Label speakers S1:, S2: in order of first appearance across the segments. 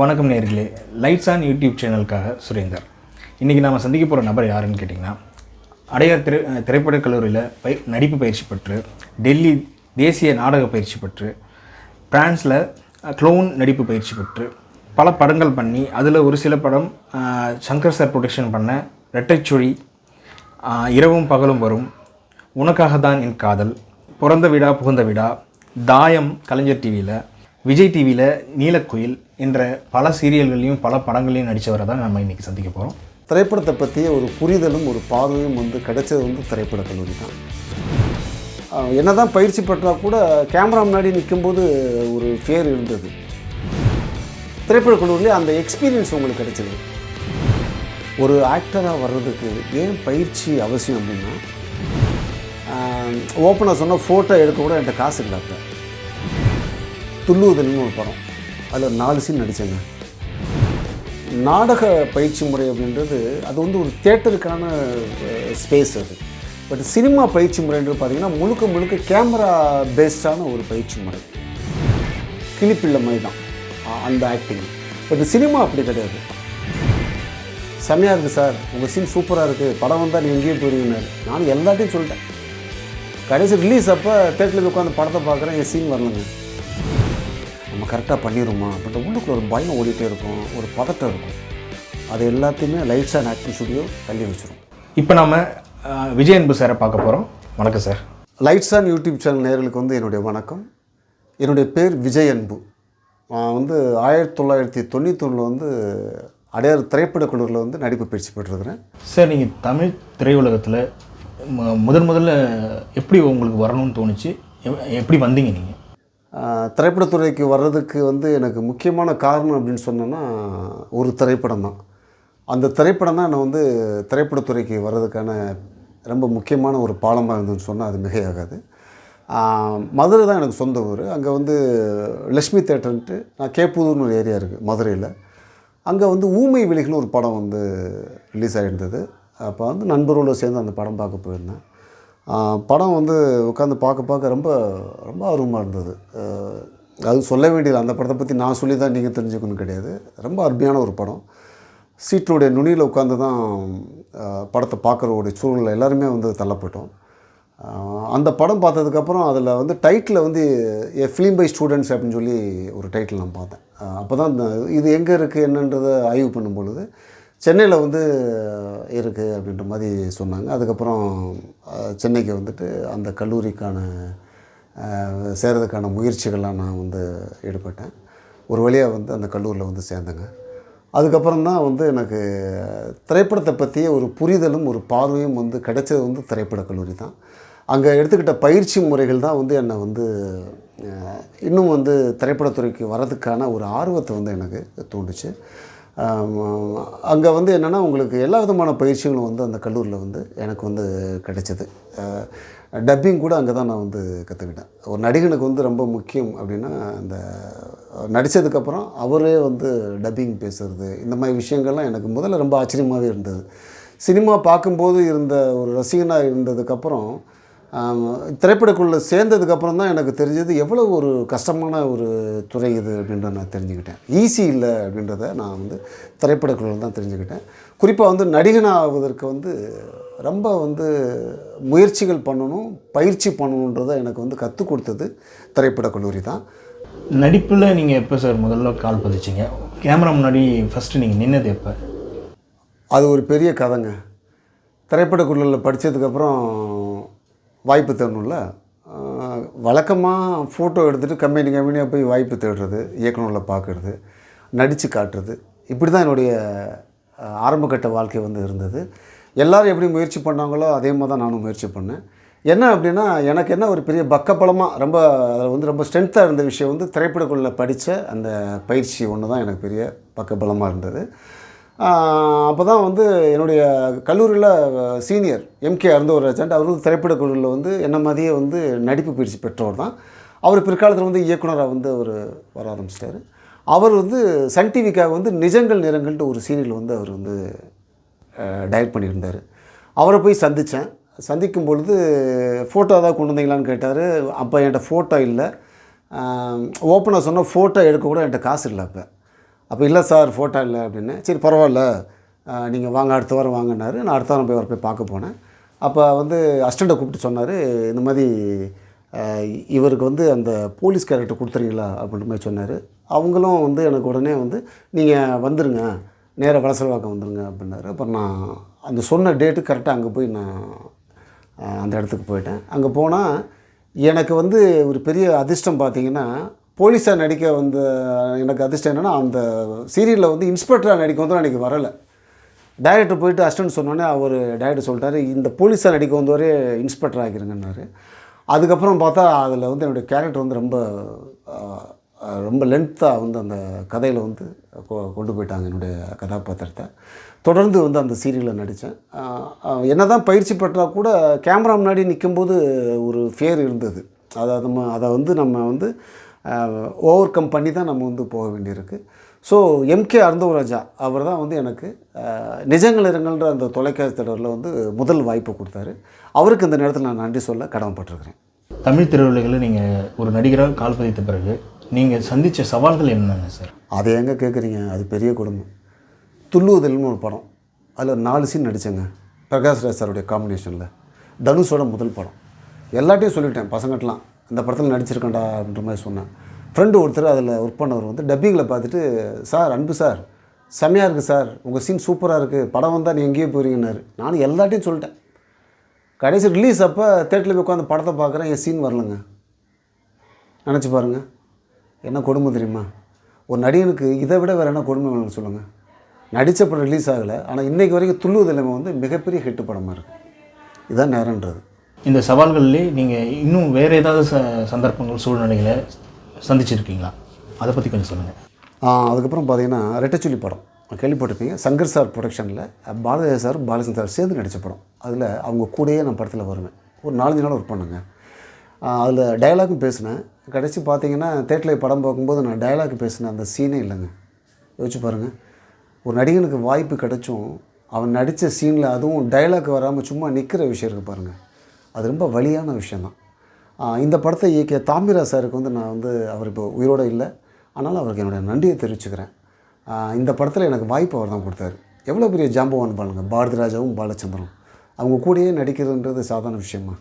S1: வணக்கம் நேர்களே. Lights on YouTube சேனலுக்காக சுரேந்தர். இன்றைக்கி நாம் சந்திக்க போகிற நபர் யாருன்னு கேட்டிங்கன்னா அடையார் திரை திரைப்படக் கல்லூரியில் பை நடிப்பு பயிற்சி பெற்று டெல்லி தேசிய நாடக பயிற்சி பெற்று பிரான்ஸில் க்ளோன் நடிப்பு பயிற்சி பெற்று பல படங்கள் பண்ணி அதில் ஒரு சில படம் சங்கர் சார் ப்ரொடக்ஷன் பண்ண ரெட்டைச்சுழி இரவும் பகலும் வரும் உனக்காக தான் என் காதல் பிறந்த விடா புகுந்த விடா தாயம் கலைஞர் டிவியில் விஜய் டிவியில் நீலக்குயில் என்ற பல சீரியல்கள்லையும் பல படங்களையும் நடித்தவரை தான் நம்ம இன்றைக்கி சந்திக்க போகிறோம்
S2: திரைப்படத்தை பற்றிய ஒரு புரிதலும் ஒரு பார்வையும் வந்து கிடைச்சது வந்து திரைப்பட கல்லூரி தான். என்ன தான் பயிற்சி பெற்றால் கூட கேமரா முன்னாடி நிற்கும்போது ஒரு ஃபியர் இருந்தது. திரைப்பட கல்லூரியிலே அந்த எக்ஸ்பீரியன்ஸ் உங்களுக்கு கிடைச்சது. ஒரு ஆக்டராக வர்றதுக்கு ஏன் பயிற்சி அவசியம் அப்படின்னா ஓப்பனாக சொன்னால் ஃபோட்டோ எடுக்க கூட என்கிட்ட காசு இல்லை அப்போ துள்ளுவதல்னு ஒரு படம். அதில் ஒரு நாலு சீன் நடித்தேங்க நாடக பயிற்சி முறை அப்படின்றது அது வந்து ஒரு தேட்டருக்கான ஸ்பேஸ் அது. பட் சினிமா பயிற்சி முறைன்றது பார்த்தீங்கன்னா முழுக்க முழுக்க கேமரா பேஸ்டான ஒரு பயிற்சி முறை. கிளிப்பிள்ள மாதிரி தான் அந்த ஆக்டிங் பட் சினிமா அப்படி கிடையாது. செம்மையாக இருக்குது சார் உங்கள் சீன் சூப்பராக இருக்குது படம் வந்தால் நீ எங்கேயும் போயிருவீங்கன்னாரு நானும் எல்லாத்தையும் சொல்லிட்டேன். கடைசி ரிலீஸ் அப்போ தேட்டரில் உட்காந்து படத்தை பார்க்குறேன் என் சீன் வரலங்க. நம்ம கரெக்டாக பண்ணிடுமா அப்படின்ற உள்ளுக்குள்ள ஒரு பயம் ஓடிட்டே இருக்கும் ஒரு பதட்டம் இருக்கும். அது எல்லாத்தையுமே லைட்ஸ் அண்ட் ஆக்டிங் ஸ்டுடியோ தள்ளி வச்சிரும்.
S1: இப்போ நம்ம விஜய் அன்பு சாரை பார்க்க போகிறோம் வணக்கம் sir.
S2: Lights on YouTube channel நேயர்களுக்கு வந்து என்னுடைய வணக்கம். என்னுடைய பேர் விஜய் அன்பு. நான் வந்து ஆயிரத்தி தொள்ளாயிரத்தி தொண்ணூத்தொன்னில் வந்து அடையார் திரைப்படக் கல்லூரியில் வந்து நடிப்பு பயிற்சி பெற்றிருக்கிறேன்.
S1: சார் நீங்கள் தமிழ் திரையுலகத்தில் முதன் முதல்ல எப்படி உங்களுக்கு வரணும்னு தோணுச்சு? எப்- எப்படி வந்தீங்க நீங்கள்
S2: திரைப்படத்துறைக்கு வர்றதுக்கு வந்து எனக்கு முக்கியமான காரணம் அப்படின்னு சொன்னேன்னா ஒரு திரைப்படம் தான். அந்த திரைப்படம் தான் நான் வந்து திரைப்படத்துறைக்கு வர்றதுக்கான ரொம்ப முக்கியமான ஒரு பாலமாக இருந்ததுன்னு சொன்னால் அது மிகையாகாது. மதுரை தான் எனக்கு சொந்த ஊர். அங்கே வந்து லக்ஷ்மி தேட்டர்ன்ட்டு நான் கேப்பூதூர்னு ஒரு ஏரியா இருக்குது மதுரையில். அங்கே வந்து ஊமை விழிகள்னு ஒரு படம் வந்து ரிலீஸ் ஆகிருந்தது அப்போ வந்து நண்பரோடு சேர்ந்து அந்த படம் பார்க்க போயிருந்தேன். படம் வந்து உட்காந்து பார்க்க பார்க்க ரொம்ப ரொம்ப ஆர்வமாக இருந்தது. அது சொல்ல வேண்டியது அந்த படத்தை பற்றி நான் சொல்லி தான் நீங்கள் தெரிஞ்சுக்கணும் கிடையாது. ரொம்ப அருமையான ஒரு படம். சீட்டினுடைய நுனியில் உட்காந்து தான் படத்தை பார்க்குறவோடைய சூழலில் எல்லாருமே வந்து தள்ளப்பட்டோம். அந்த படம் பார்த்ததுக்கப்புறம் அதில் வந்து டைட்டில் வந்து எ ஃபிலிம் பை ஸ்டூடெண்ட்ஸ் அப்படின்னு சொல்லி ஒரு டைட்டில் நான் பார்த்தேன். அப்போ தான் இது எங்கே இருக்குது என்னன்றதை ஆய்வு பண்ணும் பொழுது சென்னையில் வந்து இருக்குது அப்படின்ற மாதிரி சொன்னாங்க. அதுக்கப்புறம் சென்னைக்கு வந்துட்டு அந்த கல்லூரிக்கான சேர்கிறதுக்கான சேர்றதுக்கான முயற்சிகள்லாம் நான் வந்து ஈடுபட்டேன். ஒரு வழியாக வந்து அந்த கல்லூரியில் வந்து சேர்ந்தேங்க. அதுக்கப்புறம் தான் வந்து எனக்கு திரைப்படத்தை பற்றிய ஒரு புரிதலும் ஒரு பார்வையும் வந்து கிடைச்சது வந்து திரைப்படக் கல்லூரி தான். அங்கே எடுத்துக்கிட்ட பயிற்சி முறைகள் தான் வந்து என்னை வந்து இன்னும் வந்து திரைப்படத்துறைக்கு வரதுக்கான ஒரு ஆர்வத்தை வந்து எனக்கு தூண்டுச்சு. அங்கே வந்து என்னென்னா உங்களுக்கு எல்லா விதமான பயிற்சிகளும் வந்து அந்த கல்லூரியில் வந்து எனக்கு வந்து கிடைச்சது. டப்பிங் கூட அங்கே தான் நான் வந்து கற்றுக்கிட்டேன் ஒரு நடிகனுக்கு வந்து ரொம்ப முக்கியம் அப்படின்னா அந்த நடித்ததுக்கப்புறம் அவரே வந்து டப்பிங் பேசுறது இந்த மாதிரி விஷயங்கள்லாம் எனக்கு முதல்ல ரொம்ப ஆச்சரியமாகவே இருந்தது. சினிமா பார்க்கும்போது இருந்த ஒரு ரசிகனாக இருந்ததுக்கப்புறம் திரைப்படக்குள்ளே சேர்ந்ததுக்கப்புறம் தான் எனக்கு தெரிஞ்சது எவ்வளோ ஒரு கஷ்டமான ஒரு துறை இது அப்படின்றத நான் தெரிஞ்சுக்கிட்டேன். ஈஸி இல்லை அப்படின்றத நான் வந்து திரைப்படக்குள்ள தான் தெரிஞ்சுக்கிட்டேன். குறிப்பாக வந்து நடிகனாவதற்கு வந்து ரொம்ப வந்து முயற்சிகள் பண்ணணும் பயிற்சி பண்ணணுன்றதை எனக்கு வந்து கற்றுக் கொடுத்தது திரைப்படக் கல்லூரி தான்.
S1: நடிப்பில் நீங்கள் எப்போ சார் முதல்ல கால் பதிச்சிங்க? கேமரா முன்னாடி ஃபஸ்ட்டு நீங்கள் நின்னது எப்போ?
S2: அது ஒரு பெரிய கதைங்க. திரைப்படக்குழுவில் படித்ததுக்கப்புறம் வாய்ப்பு தேடணும்ல? வழக்கமாக ஃபோட்டோ எடுத்துகிட்டு கம்பெனி கம்பெனியாக போய் வாய்ப்பு தேடுறது இயக்குனரில் பார்க்குறது நடித்து காட்டுறது இப்படி தான் என்னுடைய ஆரம்பகட்ட வாழ்க்கை வந்து இருந்தது. எல்லோரும் எப்படி முயற்சி பண்ணாங்களோ அதே மாதிரி தான் நானும் முயற்சி பண்ணேன். என்ன அப்படின்னா எனக்கு என்ன ஒரு பெரிய பக்கபலமாக ரொம்ப அதில் வந்து ரொம்ப ஸ்ட்ரென்த்தாக இருந்த விஷயம் வந்து திரைப்படக்குள்ள படித்த அந்த பயிற்சி ஒன்று தான் எனக்கு பெரிய பக்கபலமாக இருந்தது. அப்போ தான் வந்து என்னுடைய கல்லூரியில் சீனியர் எம்கே அருந்தவராஜன் அவர் வந்து திரைப்படக் குழுவில் வந்து என்ன மாதிரியே வந்து நடிப்பு பயிற்சி பெற்றவர் தான். அவர் பிற்காலத்தில் வந்து இயக்குனராக வந்து அவர் வர ஆரம்பிச்சிட்டார். அவர் வந்து சன் டிவிக்காக வந்து நிஜங்கள் நிறங்கள்ட்டு ஒரு சீரியல் வந்து அவர் வந்து டைரக்ட் பண்ணியிருந்தார். அவரை போய் சந்தித்தேன் சந்திக்கும் பொழுது ஃபோட்டோ ஏதாவது கொண்டு வந்தீங்களான்னு கேட்டார். அப்போ என்கிட்ட ஃபோட்டோ இல்லை. ஓப்பனாக சொன்னால் ஃபோட்டோ எடுக்க கூட என்கிட்ட காசு இல்லை அப்போ. அப்போ இல்லை சார் ஃபோட்டோ இல்லை அப்படின்னு. சரி பரவாயில்ல. நீங்கள் வாங்க அடுத்த வாரம் வாங்கினாரு நான் அடுத்த வாரம் போய் அவரை போய் பார்க்க போனேன். அப்போ வந்து அஸ்டண்ட்டை கூப்பிட்டு சொன்னார் இந்த மாதிரி இவருக்கு வந்து அந்த போலீஸ் கேரக்டர் கொடுத்துறீங்களா அப்படின்ற மாதிரி சொன்னார். அவங்களும் வந்து எனக்கு உடனே வந்து நீங்கள் வந்துடுங்க நேராக வளசல்வாக்கம் வந்துடுங்க அப்படின்னாரு. அப்புறம் நான் அந்த சொன்ன டேட்டு கரெக்டாக அங்கே போய் நான் அந்த இடத்துக்கு போயிட்டேன். அங்கே போனால் எனக்கு வந்து ஒரு பெரிய அதிர்ஷ்டம் பார்த்திங்கன்னா போலீஸாக நடிக்க வந்த எனக்கு அதிர்ஷ்டம் என்னென்னா அந்த சீரியலில் வந்து இன்ஸ்பெக்டராக நடிக்க வந்து எனக்கு வரலை. டைரக்டர் போயிட்டு அசிஸ்டன்ட் சொன்னோன்னே அவர் டைரக்டர் சொல்லிட்டாரு இந்த போலீஸாக நடிக்க வந்தவரே இன்ஸ்பெக்டர் ஆகிருங்கன்னாரு. அதுக்கப்புறம் பார்த்தா அதில் வந்து என்னுடைய கேரக்டர் வந்து ரொம்ப ரொம்ப லென்த்தாக வந்து அந்த கதையில் வந்து கொ- கொண்டு போயிட்டாங்க என்னுடைய கதாபாத்திரத்தை. தொடர்ந்து வந்து அந்த சீரியலில் நடித்தேன் என்ன தான் பயிற்சி பெற்றால் கூட கேமரா முன்னாடி நிற்கும்போது ஒரு ஃபேர் இருந்தது. அதை நம்ம அதை வந்து நம்ம வந்து ஓவர் கம் பண்ணி தான் நம்ம வந்து போக வேண்டியிருக்கு. ஸோ எம்கே அருந்தவராஜா அவர் தான் வந்து எனக்கு நிஜங்கள் இரங்கல்ன்ற அந்த தொலைக்காட்சி தொடரில் வந்து முதல் வாய்ப்பு கொடுத்தாரு. அவருக்கு இந்த நேரத்தில் நான் நன்றி சொல்ல கடமைப்பட்டிருக்கிறேன்.
S1: தமிழ் திரையுலகில் நீங்கள் ஒரு நடிகராக கால் பதித்த பிறகு நீங்கள் சந்தித்த சவால்கள் என்னென்ன சார்?
S2: அதை எங்கே கேட்குறீங்க அது பெரிய குடும்பம் துள்ளுவதில்னு ஒரு படம். அதில் நாலு சீன் நடித்தேங்க பிரகாஷ் ராஜ் சாருடைய காம்பினேஷனில் தனுஷோட முதல் படம். எல்லாத்தையும் சொல்லிட்டேன் பசங்கட்டலாம் அந்த படத்தில் நடிச்சிருக்கேன்டா அப்படின்ற மாதிரி சொன்னேன். ஃப்ரெண்டு ஒருத்தர் அதில் ஒர்க் பண்ணவர் வந்து டப்பிங்கில் பார்த்துட்டு சார் அன்பு சார் செம்மையாக இருக்குது சார். உங்கள் சீன் சூப்பராக இருக்குது படம் வந்தால் நீ எங்கேயோ போகிறீங்கன்னாரு நானும் எல்லாத்தையும் சொல்லிட்டேன். கடைசி ரிலீஸ் அப்போ தேட்டரில் போய் உட்காந்து படத்தை பார்க்குறேன் என் சீன் வரலங்க. நினச்சி பாருங்கள் என்ன கொடுமை தெரியுமா? ஒரு நடிகனுக்கு இதை விட வேறு என்ன கொடுமை சொல்லுங்கள் நடித்த படம் ரிலீஸ் ஆகலை ஆனால் இன்றைக்கு வரைக்கும் துள்ளுவதில்லைமை வந்து மிகப்பெரிய ஹிட்டு படமாக இருக்குது இதுதான் நேரன்றது
S1: இந்த சவால்கள்லேயே நீங்கள் இன்னும் வேறு ஏதாவது ச சந்தர்ப்பங்கள் சூழ்நிலைகளை சந்திச்சிருக்கீங்களா? அதை பற்றி கொஞ்சம் சொல்லுங்கள்
S2: அதுக்கப்புறம் பார்த்தீங்கன்னா ரெட்டச்சுலி படம். கேள்விப்பட்டிருப்பீங்க. சங்கர் சார் ப்ரொடக்ஷனில் பாலதேவ சார் பாலச்சந்திர சார் சேர்ந்து நடித்த படம். அதில் அவங்க கூடயே நான் படத்தில் வருவேன். ஒரு நாலஞ்சு நாள் ஒர்க் பண்ணுங்க. அதில் டயலாகும் பேசினேன். கடைசி பார்த்தீங்கன்னா தேட்டரில் படம் பார்க்கும்போது நான் டயலாக் பேசினேன் அந்த சீனே இல்லைங்க. யோசிச்சு பாருங்கள் ஒரு நடிகனுக்கு வாய்ப்பு கிடைச்சும் அவன் நடித்த சீனில் அதுவும் டயலாக் வராமல் சும்மா நிற்கிற விஷயம் இருக்குது பாருங்கள் அது ரொம்ப வழியான விஷயந்தான். இந்த படத்தை இயக்கிய தாமிரா சாருக்கு வந்து நான் வந்து அவர் இப்போ உயிரோடு இல்லை. ஆனாலும் அவருக்கு என்னுடைய நன்றியை தெரிவிச்சுக்கிறேன். இந்த படத்தில் எனக்கு வாய்ப்பு அவர் தான் கொடுத்தாரு. எவ்வளோ பெரிய ஜாம்பவான் பாருங்க. பாரதி ராஜாவும் பாலச்சந்திரன் அவங்க கூடயே நடிக்கிறதுன்றது சாதாரண விஷயமா?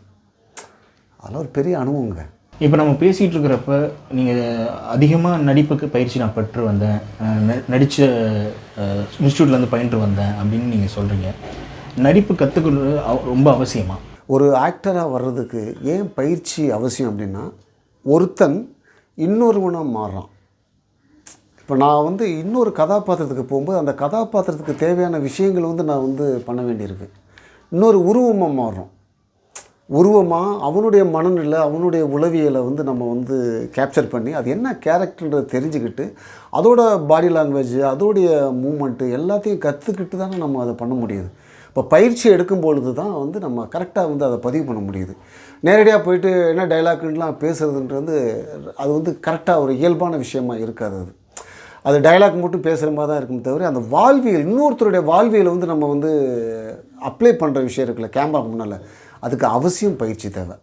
S2: அதெல்லாம் ஒரு பெரிய அனுபவங்க.
S1: இப்போ நம்ம பேசிகிட்டு இருக்கிறப்ப நீங்கள் அதிகமாக நடிப்புக்கு பயிற்சி நான் பெற்று வந்தேன். நடித்த இன்ஸ்டியூட்லேருந்து பயின்று வந்தேன் அப்படின்னு நீங்கள் சொல்கிறீங்க நடிப்பு கற்றுக்கிறது ரொம்ப அவசியமாக
S2: ஒரு ஆக்டராக வர்றதுக்கு ஏன் பயிற்சி அவசியம் அப்படின்னா ஒருத்தன் இன்னொருவனாக மாறுறான். இப்போ நான் வந்து இன்னொரு கதாபாத்திரத்துக்கு போகும்போது அந்த கதாபாத்திரத்துக்கு தேவையான விஷயங்கள் வந்து நான் வந்து பண்ண வேண்டியிருக்கு. இன்னொரு உருவமாக மாறுறோம். உருவமாக அவனுடைய மனநிலை அவனுடைய உளவியலை வந்து நம்ம வந்து கேப்சர் பண்ணி அது என்ன கேரக்டர்ன்றதை தெரிஞ்சுக்கிட்டு அதோட பாடி லாங்குவேஜ் அதோடைய மூமெண்ட்டு எல்லாத்தையும் கற்றுக்கிட்டு தானே நம்ம அதை பண்ண முடியுது. இப்போ பயிற்சி எடுக்கும் பொழுது தான் வந்து நம்ம கரெக்டாக வந்து அதை பதிவு பண்ண முடியுது. நேரடியாக போயிட்டு என்ன டைலாக்லாம் பேசுகிறதுன்றது அது வந்து கரெக்டாக ஒரு இயல்பான விஷயமா இருக்காது அது. அது டயலாக் மட்டும் பேசுகிற மாதிரி தான் இருக்கும் தவிர அந்த வாழ்வியல் இன்னொருத்தருடைய வாழ்வியலை வந்து நம்ம வந்து அப்ளை பண்ணுற விஷயம் இருக்குல்ல கேமரா முன்னால். அதுக்கு அவசியம் பயிற்சி தேவை.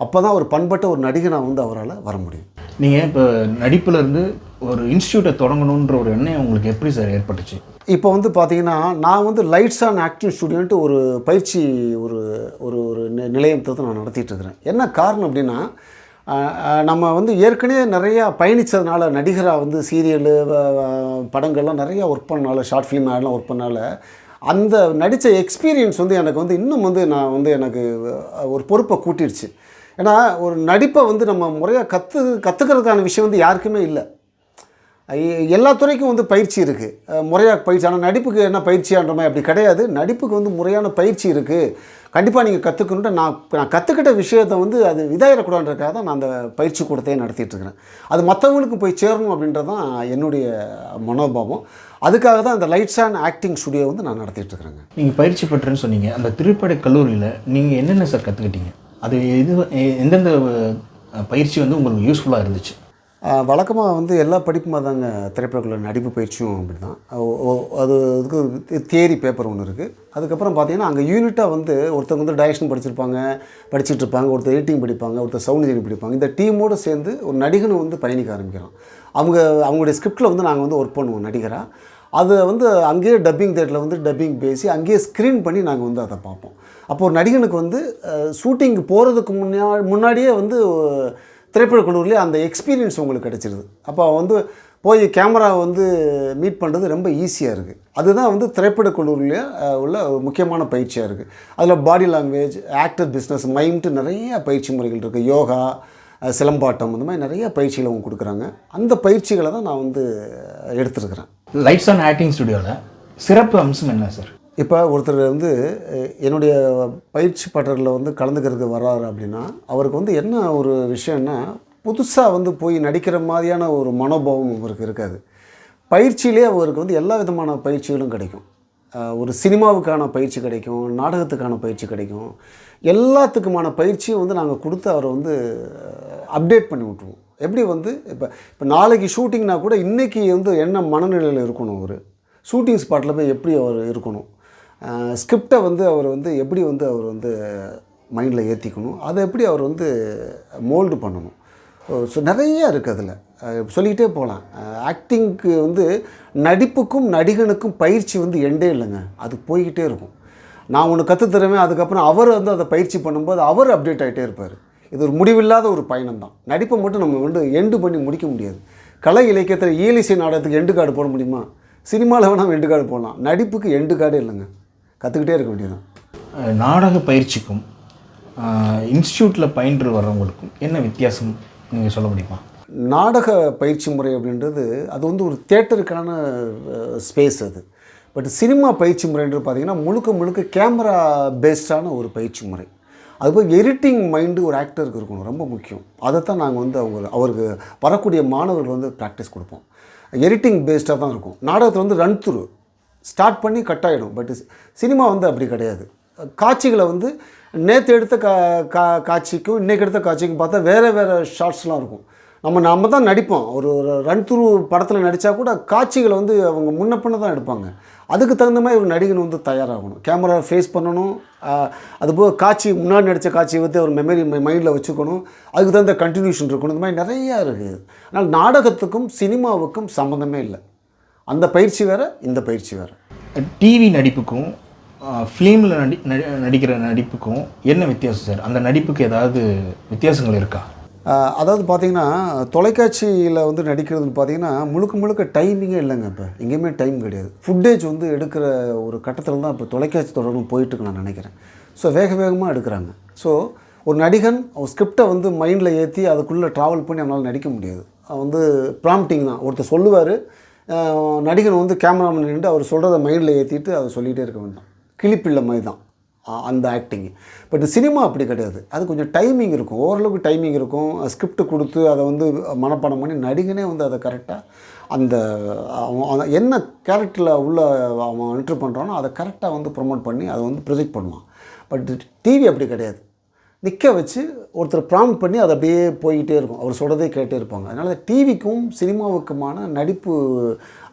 S2: அப்போ தான் ஒரு பண்பட்ட ஒரு நடிகனாக வந்து அவரால் வர முடியும்.
S1: நீங்கள் இப்போ நடிப்புல இருந்து ஒரு இன்ஸ்டியூட்டை தொடங்கணுன்ற ஒரு எண்ணம் உங்களுக்கு எப்படி சார் ஏற்பட்டுச்சு?
S2: இப்போ வந்து பார்த்தீங்கன்னா நான் வந்து லைட்ஸ் ஆன் ஆக்டிங் ஸ்டுடியோன்ட்டு ஒரு பயிற்சி ஒரு ஒரு ஒரு நி- நிலையத்தை வந்து நான் நடத்திட்டு இருக்கிறேன் என்ன காரணம் அப்படின்னா நம்ம வந்து ஏற்கனவே நிறையா பயணித்ததுனால நடிகராக வந்து சீரியலு படங்கள்லாம் நிறையா ஒர்க் பண்ணனால ஷார்ட் ஃபிலிம் அதெல்லாம் ஒர்க் பண்ணனால அந்த நடித்த எக்ஸ்பீரியன்ஸ் வந்து எனக்கு வந்து இன்னும் வந்து நான் வந்து எனக்கு ஒரு பொறுப்பை கூட்டிடுச்சு ஏன்னா ஒரு நடிப்பை வந்து நம்ம முறையாக கற்று கற்றுக்கிறதுக்கான விஷயம் வந்து யாருக்குமே இல்லை. எல்லா துறைக்கும் வந்து பயிற்சி இருக்குது முறையாக பயிற்சி ஆனால் நடிப்புக்கு என்ன பயிற்சியான்ற மாதிரி அப்படி கிடையாது. நடிப்புக்கு வந்து முறையான பயிற்சி இருக்குது கண்டிப்பாக நீங்கள் கற்றுக்கணுன்ட்டு நான் நான் கற்றுக்கிட்ட விஷயத்தை வந்து அது இதாயிடக்கூடாதுன்றதுக்காக தான் நான் அந்த பயிற்சி கூடத்தையே நடத்திட்டுருக்கிறேன் அது மற்றவங்களுக்கு போய் சேரணும் அப்படின்றது தான் என்னுடைய மனோபாவம். அதுக்காக தான் அந்த லைட்ஸ் அண்ட் ஆக்டிங் ஸ்டுடியோ வந்து நான் நடத்திட்டுருக்கிறேங்க
S1: நீங்கள் பயிற்சி பெற்றேன்னு சொன்னீங்க. அந்த திருப்படை கல்லூரியில் நீங்கள் என்னென்ன சார் கற்றுக்கிட்டீங்க அது எது எ- எந்தெந்த பயிற்சி வந்து உங்களுக்கு யூஸ்ஃபுல்லாக இருந்துச்சு?
S2: வழக்கமாக வந்து எல்லா படிப்புமாக தாங்க திரைப்படங்களில் நடிப்பு பயிற்சியும் அப்படி தான் அது அதுக்கு தியரி பேப்பர் ஒன்று இருக்குது அதுக்கப்புறம் பார்த்தீங்கன்னா அங்கே யூனிட்டாக வந்து ஒருத்தவங்க வந்து டைரக்ஷன் படிச்சிருப்பாங்க படிச்சுட்டு இருப்பாங்க ஒருத்தர் எடிட்டிங் படிப்பாங்க ஒருத்தர் சவுண்ட் இன்ஜினியரிங் படிப்பாங்க. இந்த டீமோடு சேர்ந்து ஒரு நடிகனை வந்து பயணிக்க ஆரம்பிக்கிறோம். அவங்க அவங்களுடைய ஸ்கிரிப்டில் வந்து நாங்கள் வந்து ஒர்க் பண்ணுவோம் நடிகராக அதை வந்து அங்கேயே டப்பிங் தேட்டரில் வந்து டப்பிங் பேசி அங்கேயே ஸ்க்ரீன் பண்ணி நாங்கள் வந்து அதை பார்ப்போம். அப்போ ஒரு நடிகனுக்கு வந்து ஷூட்டிங் போகிறதுக்கு முன்னா முன்னாடியே வந்து திரைப்பட குழுவிலே அந்த எக்ஸ்பீரியன்ஸ் உங்களுக்கு கிடச்சிருது. அப்போ வந்து போய் கேமரா வந்து மீட் பண்ணுறது ரொம்ப ஈஸியாக இருக்குது அதுதான் வந்து திரைப்பட கல்லூரியிலே உள்ள முக்கியமான பயிற்சியாக இருக்குது அதில் body language actor business mime நிறைய பயிற்சி முறைகள் இருக்குது யோகா சிலம்பாட்டம் இந்த மாதிரி நிறைய பயிற்சிகளை அவங்க கொடுக்குறாங்க. அந்த பயிற்சிகளை தான் நான் வந்து எடுத்துருக்கிறேன்.
S1: லைட்ஸ் ஆன் ஆக்டிங் ஸ்டுடியோவில் சிறப்பு அம்சம் என்ன சார்
S2: இப்போ ஒருத்தர் வந்து என்னுடைய பயிற்சி பட்டறில் வந்து கலந்துக்கிறதுக்கு வர்றாரு அப்படின்னா அவருக்கு வந்து என்ன ஒரு விஷயம்னா புதுசாக வந்து போய் நடிக்கிற மாதிரியான ஒரு மனோபாவம் அவருக்கு இருக்காது. பயிற்சியிலே அவருக்கு வந்து எல்லா விதமான பயிற்சிகளும் கிடைக்கும். ஒரு சினிமாவுக்கான பயிற்சி கிடைக்கும் நாடகத்துக்கான பயிற்சி கிடைக்கும். எல்லாத்துக்குமான பயிற்சியும் வந்து நாங்கள் கொடுத்து அவரை வந்து அப்டேட் பண்ணி விட்ருவோம் எப்படி வந்து இப்போ இப்போ நாளைக்கு ஷூட்டிங்னா கூட இன்றைக்கி வந்து என்ன மனநிலையில் இருக்கணும் அவர்? ஷூட்டிங் ஸ்பாட்டில் போய் எப்படி அவர் இருக்கணும்? ஸ்கிரிப்டை வந்து அவர் வந்து எப்படி வந்து அவர் வந்து மைண்டில் ஏற்றிக்கணும் அதை எப்படி அவர் வந்து மோல்டு பண்ணணும்? ஸோ நிறைய இருக்குது அதில். சொல்லிக்கிட்டே போகலாம். ஆக்டிங்க்கு வந்து நடிப்புக்கும் நடிகனுக்கும் பயிற்சி வந்து எண்டே இல்லைங்க. அது போய்கிட்டே இருக்கும். நான் ஒன்று கற்றுத்தருவேன் அதுக்கப்புறம் அவர் வந்து அதை பயிற்சி பண்ணும்போது அவர் அப்டேட் ஆகிட்டே இருப்பார். இது ஒரு முடிவில்லாத ஒரு பயணம் தான் நடிப்பை மட்டும் நம்ம வந்து எண்டு பண்ணி முடிக்க முடியாது. கலை இலக்கியத்தில் இயலிசை நாடகத்துக்கு எண்டு கார்டு போட முடியுமா? சினிமாவில் வேணால் எண்டு கார்டு போடலாம். நடிப்புக்கு எண்டு கார்டே இல்லைங்க. கற்றுக்கிட்டே இருக்க வேண்டியதுதான்.
S1: நாடக பயிற்சிக்கும் இன்ஸ்டியூட்டில் பயின்று வர்றவங்களுக்கும் என்ன வித்தியாசம் நீங்கள் சொல்ல முடியுமா?
S2: நாடக பயிற்சி முறை அப்படின்றது அது வந்து ஒரு தேட்டருக்கான ஸ்பேஸ் அது. பட் சினிமா பயிற்சி முறைன்றது பார்த்திங்கன்னா முழுக்க முழுக்க கேமரா பேஸ்டான ஒரு பயிற்சி முறை. அதுபோல் எடிட்டிங் மைண்டு ஒரு ஆக்டருக்கு இருக்கணும் ரொம்ப முக்கியம். அதைத்தான் நாங்கள் வந்து அவங்க அவருக்கு வரக்கூடிய மாணவர்கள் வந்து ப்ராக்டிஸ் கொடுப்போம். எடிட்டிங் பேஸ்டாக தான் இருக்கும். நாடகத்தில் வந்து ரன் த்ரூ ஸ்டார்ட் பண்ணி கட் ஆகிடும் பட் சினிமா வந்து அப்படி கிடையாது. காட்சிகளை வந்து நேற்று எடுத்த கா கா காட்சிக்கும் இன்றைக்கி எடுத்த காட்சிக்கும் பார்த்தா வேறு வேறு ஷார்ட்ஸ்லாம் இருக்கும். நம்ம நம்ம தான் நடிப்போம். ஒரு ரன் த்ரூ படத்தில் நடித்தா கூட காட்சிகளை வந்து அவங்க முன்ன பின்ன தான் எடுப்பாங்க. அதுக்கு தகுந்த மாதிரி ஒரு நடிகன் வந்து தயாராகணும். கேமரா ஃபேஸ் பண்ணணும். அதுபோக காட்சி முன்னாடி நடித்த காட்சியை வந்து ஒரு மெமரி மைண்டில் வச்சுக்கணும். அதுக்கு தகுந்த கண்டினியூஷன் இருக்கணும். இந்த மாதிரி நிறையா இருக்குது ஆனால் நாடகத்துக்கும் சினிமாவுக்கும் சம்மந்தமே இல்லை. அந்த பயிற்சி வேறு இந்த பயிற்சி வேறு.
S1: டிவி நடிப்புக்கும் ஃபிலிமில் நடி நடிக்கிற நடிப்புக்கும் என்ன வித்தியாசம் சார் அந்த நடிப்புக்கு ஏதாவது வித்தியாசங்கள் இருக்கா?
S2: அதாவது பார்த்தீங்கன்னா தொலைக்காட்சியில் வந்து நடிக்கிறதுன்னு பார்த்தீங்கன்னா முழுக்க முழுக்க டைமிங்கே இல்லைங்க இப்போ. எங்கேயுமே டைம் கிடையாது. ஃபுட்டேஜ் வந்து எடுக்கிற ஒரு கட்டத்தில் தான் இப்போ தொலைக்காட்சி தொடர்பு போயிட்டுருக்கு நான் நினைக்கிறேன். ஸோ வேக வேகமாக எடுக்கிறாங்க. ஸோ ஒரு நடிகன் அவன் ஸ்கிரிப்டை வந்து மைண்டில் ஏற்றி அதுக்குள்ளே ட்ராவல் பண்ணி அவனால் நடிக்க முடியாது. அவன் வந்து ப்ராம்ப்டிங் தான். ஒருத்தர் சொல்லுவார் நடிகன் வந்து கேமராமேன் நின்று அவர் சொல்கிறத மைண்டில் ஏற்றிட்டு அதை சொல்லிகிட்டே இருக்க வேண்டாம். கிளிப்பிள்ள மாதிரி தான். அந்த ஆக்டிங் பட் சினிமா அப்படி கிடையாது. அது கொஞ்சம் டைமிங் இருக்கும். ஓரளவுக்கு டைமிங் இருக்கும். ஸ்கிரிப்ட் கொடுத்து அதை வந்து மனப்பாடம் பண்ணி நடிகனே வந்து அதை கரெக்டாக அந்த அவன் என்ன கேரக்டரில் உள்ள அவன் என்ட்ரு பண்ணுறானோ அதை கரெக்டாக வந்து ப்ரொமோட் பண்ணி அதை வந்து ப்ரொஜெக்ட் பண்ணுவான். பட் டிவி அப்படி கிடையாது. நிற்க வச்சு ஒருத்தர் ப்ராம்ட் பண்ணி அது அப்படியே போய்கிட்டே இருக்கும். அவர் சொல்கிறதே கேட்டே இருப்பாங்க. அதனால் டிவிக்கும் சினிமாவுக்குமான நடிப்பு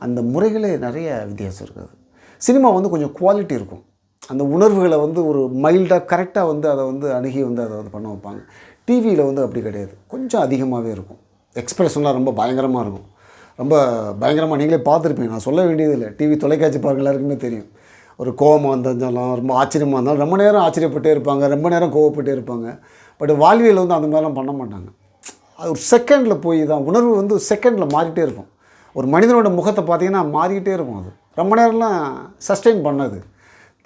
S2: அந்த முறைகளே நிறைய வித்தியாசம் இருக்குது. சினிமா வந்து கொஞ்சம் குவாலிட்டி இருக்கும். அந்த உணர்வுகளை வந்து ஒரு மைல்டாக கரெக்டாக வந்து அதை வந்து அணுகி வந்து அதை வந்து பண்ண வைப்பாங்க. டிவியில் வந்து அப்படி கிடையாது. கொஞ்சம் அதிகமாகவே இருக்கும். எக்ஸ்பிரஷன்லாம் ரொம்ப பயங்கரமாக இருக்கும். ரொம்ப பயங்கரமாக நீங்களே பார்த்துருப்பீங்க. நான் சொல்ல வேண்டியதில்லை. டிவி தொலைக்காட்சி பார்க்க எல்லாருக்குமே தெரியும். ஒரு கோபமாக இருந்தாலும் ரொம்ப ஆச்சரியமாக இருந்தாலும் ரொம்ப நேரம் ஆச்சரியப்பட்டே இருப்பாங்க. ரொம்ப நேரம் கோவப்பட்டே இருப்பாங்க. பட் வாழ்வியல் வந்து அந்த மாதிரிலாம் பண்ண மாட்டாங்க. அது ஒரு செகண்டில் போய் தான் உணர்வு வந்து செகண்டில் மாறிட்டே இருக்கும். ஒரு மனிதனோட முகத்தை பார்த்தீங்கன்னா மாறிக்கிட்டே இருக்கும் அது. ரொம்ப நேரம்லாம் சஸ்டெயின் பண்ணாது.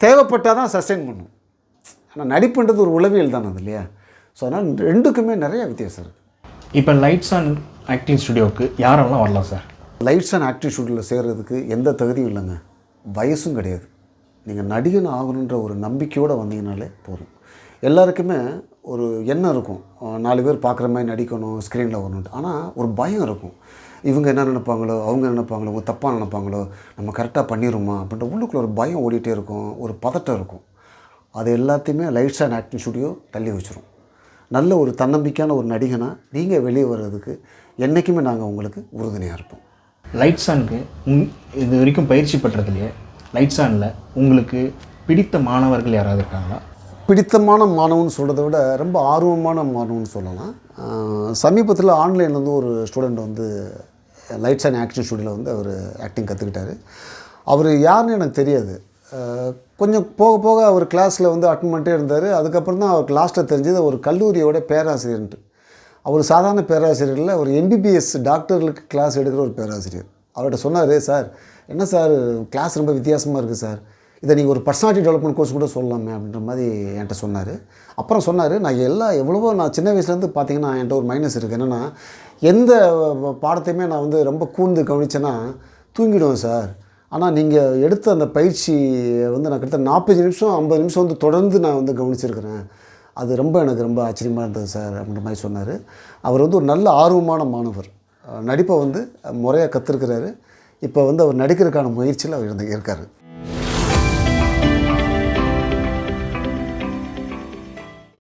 S2: தேவைப்பட்டால் தான் சஸ்டெயின் பண்ணும். ஆனால் நடிப்புன்றது ஒரு உளவியல் தானே அது இல்லையா? ஸோ அதனால் ரெண்டுக்குமே நிறைய வித்தியாசம் இருக்குது
S1: இப்போ லைட்ஸ் ஆன் ஆக்டிங் ஸ்டுடியோவுக்கு யாரெல்லாம் வரலாம் சார்?
S2: லைட்ஸ் அண்ட் ஆக்டிவ் ஷூட்டில் சேர்கிறதுக்கு எந்த தகுதியும் இல்லைங்க. வயசும் கிடையாது. நீங்கள் நடிகன் ஆகணுன்ற ஒரு நம்பிக்கையோடு வந்தீங்கனாலே போதும். எல்லாருக்குமே ஒரு எண்ணம் இருக்கும். நாலு பேர் பார்க்குற மாதிரி நடிக்கணும் ஸ்க்ரீனில் வரணுன்ட்டு ஆனால் ஒரு பயம் இருக்கும். இவங்க என்ன நினைப்பாங்களோ அவங்க நினைப்பாங்களோ அவங்க தப்பாக நினைப்பாங்களோ நம்ம கரெக்டாக பண்ணிடுமா அப்படின்ற உள்ளுக்குள்ள ஒரு பயம் ஓடிட்டே இருக்கும் ஒரு பதட்டம் இருக்கும். அது எல்லாத்தையுமே லைட்ஸ் அண்ட் ஆக்டிங் ஸ்டுடியோ தள்ளி வச்சிரும். நல்ல ஒரு தன்னம்பிக்கையான ஒரு நடிகனாக நீங்கள் வெளியே வர்றதுக்கு என்றைக்குமே நாங்கள் உங்களுக்கு உறுதுணையாக இருப்போம்.
S1: லைட்ஸ் ஆனுக்கு உங் இது வரைக்கும் பயிற்சி பெற்றதுலையே லைட்ஸ் ஆனில் உங்களுக்கு பிடித்த மாணவர்கள் யாராவது இருக்காங்களா?
S2: பிடித்தமான மாணவன் சொல்கிறத விட ரொம்ப ஆர்வமான மாணவன் சொல்லலாம். சமீபத்தில் ஆன்லைனில் வந்து ஒரு ஸ்டூடெண்ட் வந்து லைட்ஸ் அண்ட் ஆக்ஷன் ஸ்டுடியோவில் வந்து அவர் ஆக்டிங் கற்றுக்கிட்டார் அவர் யாருன்னு எனக்கு தெரியாது. கொஞ்சம் போக போக அவர் கிளாஸில் வந்து அட்டன் பண்ணிட்டே இருந்தார். அதுக்கப்புறம் தான் அவருக்கு லாஸ்ட்டில் தெரிஞ்சது ஒரு கல்லூரியோட பேராசிரியர்ன்ட்டு. அவர் சாதாரண பேராசிரியரில் இல்லை ஒரு எம்பிபிஎஸ் டாக்டர்களுக்கு கிளாஸ் எடுக்கிற ஒரு பேராசிரியர். அவர்கிட்ட சொன்னார் சார் என்ன சார் கிளாஸ் ரொம்ப வித்தியாசமாக இருக்குது சார்? இதை நீங்கள் ஒரு பர்சனாலிட்டி டெவலப்மெண்ட் கோர்ஸ் கூட சொல்லலாமே அப்படின்ற மாதிரி என்கிட்ட சொன்னார். அப்புறம் சொன்னார் நான் எல்லா எவ்வளவோ நான் சின்ன வயசுலேருந்து பார்த்தீங்கன்னா என்கிட்ட ஒரு மைனஸ் இருக்குது என்னென்னா எந்த பாடத்தையுமே நான் வந்து ரொம்ப கூர்ந்து கவனிச்சேன்னா தூங்கிடுவேன் சார். ஆனால் நீங்கள் எடுத்த அந்த பயிற்சி வந்து நான் கிட்ட நாற்பது நிமிஷம் ஐம்பது நிமிஷம் வந்து தொடர்ந்து நான் வந்து கவனிச்சிருக்கிறேன். அது ரொம்ப எனக்கு ரொம்ப ஆச்சரியமாக இருந்தது சார் அப்படின்ற மாதிரி சொன்னார். அவர் வந்து ஒரு நல்ல ஆர்வமான மாணவர். நடிப்பை வந்து முறையாக கற்றுருக்கிறாரு இப்போ வந்து அவர் நடிக்கிறதுக்கான முயற்சியில் அவர் இருந்து இருக்கார்.